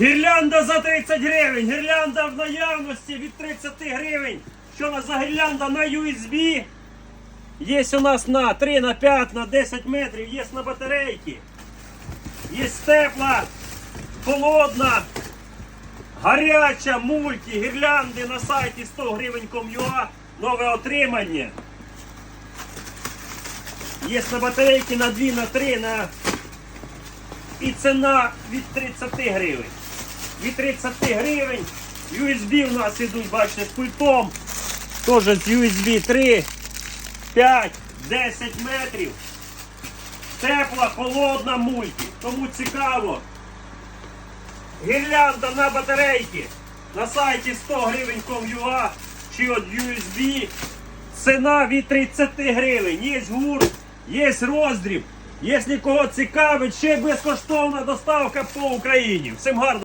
Гірлянда за 30 гривень. Гірлянда в наявності від 30 гривень. Що у нас за гірлянда на USB? Є у нас на 3, на 5, на 10 метрів, є на батарейки. Є тепла, холодна, гаряча, мульті, гірлянди на сайті 100 гривень .com.ua. Нове отримання. Є на батарейки на 2, на 3, на і ціна від 30 гривень. Від 30 гривень. USB у нас ідуть, бачите, з пультом. Теж з USB 3, 5, 10 метрів. Тепла, холодна мульті. Тому цікаво. Гірлянда на батарейки. На сайті 100 гривень .com.ua чи от USB. Ціна від 30 гривень. Є гурт, є роздріб. Якщо кого цікавить, ще безкоштовна доставка по Україні. Всім гарно!